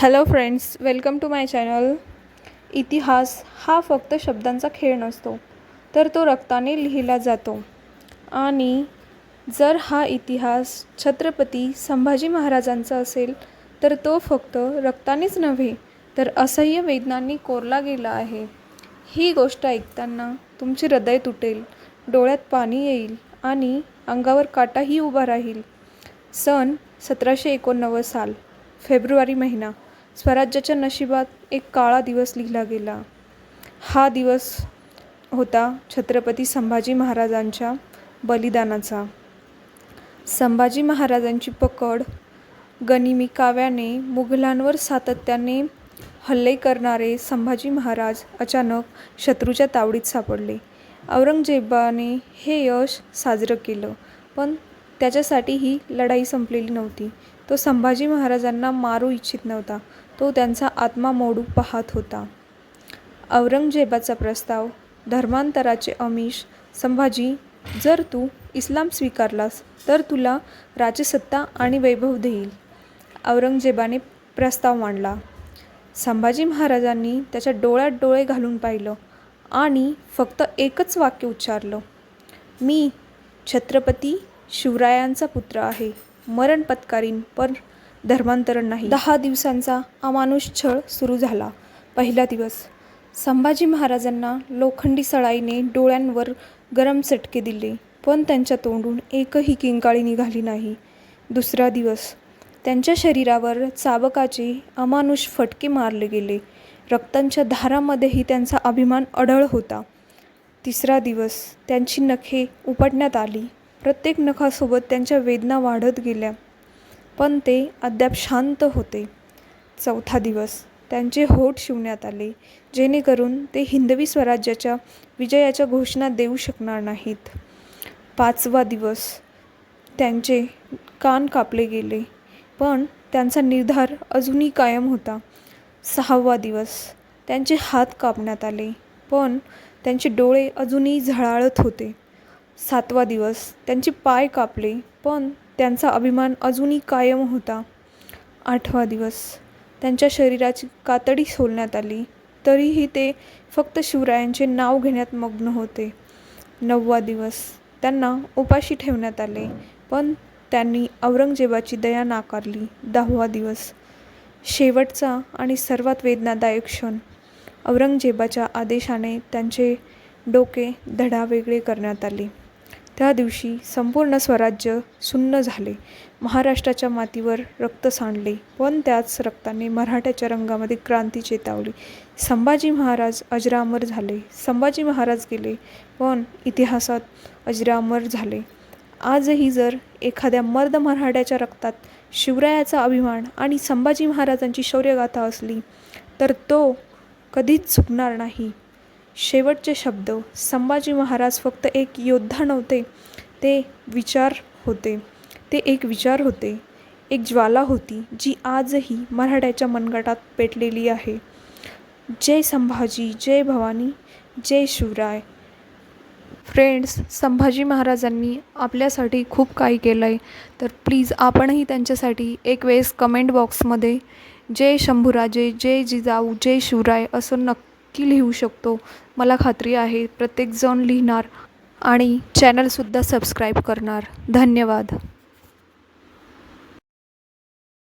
Hello friends welcome to my channel इतिहास हा फक्त शब्दांचा खेळ नसतो तर तो रक्ताने लिहिला जातो. आणि जर हा इतिहास छत्रपती संभाजी महाराजांचा असेल तर तो फक्त रक्तानेच नव्हे तर असह्य वेदनांनी कोरला गेला आहे. ही गोष्ट ऐकताना तुमचे हृदय तुटेल डोळ्यात पाणी येईल आणि अंगावर काटाही उभा राहील. सन सतराशे एकोणनव्वद साल फेब्रुवारी महिना. स्वराज्याच्या नशिबात एक काळा दिवस लिहिला गेला. हा दिवस होता छत्रपती संभाजी महाराजांच्या बलिदानाचा. संभाजी महाराजांची पकड गनिमी काव्याने मुघलांवर सातत्याने हल्ले करणारे संभाजी महाराज अचानक शत्रूच्या तावडीत सापडले. औरंगजेबाने हे यश साजरं केलं पण त्याच्यासाठी ही लढाई संपलेली नव्हती. तो संभाजी महाराजांना मारू इच्छित नव्हता. तो त्यांचा आत्मा मोडू पाहत होता. औरंगजेबाचा प्रस्ताव धर्मांतराचे अमिष संभाजी जर तू इस्लाम स्वीकारलास तर तुला राजसत्ता आणि वैभव देईल. औरंगजेबाने प्रस्ताव मांडला. संभाजी महाराजांनी त्याच्या डोळ्यात डोळे घालून पाहिलं आणि फक्त एकच वाक्य उच्चारलं. मी छत्रपती शिवरायांचा पुत्र आहे. मरण पत्कारीन पण धर्मांतरण नाही. दहा दिवसांचा अमानुष छळ सुरू झाला. पहिला दिवस. संभाजी महाराजांना लोखंडी सळाईने डोळ्यांवर गरम चटके दिले पण त्यांच्या तोंडून एकही किंकाळी निघाली नाही. दुसरा दिवस. त्यांच्या शरीरावर चाबकाचे अमानुष फटके मारले गेले. रक्तांच्या धारामध्येही त्यांचा अभिमान अढळ होता. तिसरा दिवस. त्यांची नखे उपटण्यात आली. प्रत्येक नखासोबत त्यांच्या वेदना वाढत गेल्या. पण ते अद्याप शांत होते. चौथा दिवस. त्यांचे होठ शिवण्यात आले. जेणेकरून ते हिंदवी स्वराज्याच्या विजयाच्या घोषणा देऊ शकणार नाहीत. पाचवा दिवस. त्यांचे कान कापले गेले. पण त्यांचा निर्धार अजूनही कायम होता. सहावा दिवस. त्यांचे हात कापण्यात आले. पण त्यांचे डोळे अजूनही झळाळत होते. सातवा दिवस. त्यांचे पाय कापले पण त्यांचा अभिमान अजूनही कायम होता. आठवा दिवस. त्यांच्या शरीराची कातडी सोलण्यात आली. तरीही ते फक्त शिवरायांचे नाव घेण्यात मग्न होते. नववा दिवस. त्यांना उपाशी ठेवण्यात आले पण त्यांनी औरंगजेबाची दया नाकारली. दहावा दिवस. शेवटचा आणि सर्वात वेदनादायक क्षण. औरंगजेबाच्या आदेशाने त्यांचे डोके धडा वेगळे करण्यात आले. त्या दिवशी संपूर्ण स्वराज्य सुन्न झाले. महाराष्ट्राच्या मातीवर रक्त सांडले. पण त्याच रक्ताने मराठ्याच्या रंगामध्ये क्रांती चेतावली. संभाजी महाराज अजरामर झाले. संभाजी महाराज गेले पण इतिहासात अजरामर झाले. आजही जर एखाद्या मर्द मराठ्याच्या रक्तात शिवरायाचा अभिमान आणि संभाजी महाराजांची शौर्यगाथा असली तर तो कधीच चुकणार नाही. शेवटचे शब्द. संभाजी महाराज फक्त एक योद्धा नव्हते ते विचार होते. ते एक विचार होते. एक ज्वाला होती जी आजही मराठ्याच्या मनगटात पेटलेली आहे. जय संभाजी जय भवानी जय शिवराय. फ्रेंड्स संभाजी महाराजांनी आपल्यासाठी खूप काही केलं आहे तर प्लीज आपणही त्यांच्यासाठी एक वेळेस कमेंट बॉक्समध्ये जय शंभूराजे जय जिजाऊ जय शिवराय असं नक्की लिहू शकतो. मला खात्री आहे प्रत्येकजण लिहिणार आणि चॅनलसुद्धा सबस्क्राईब करणार. धन्यवाद.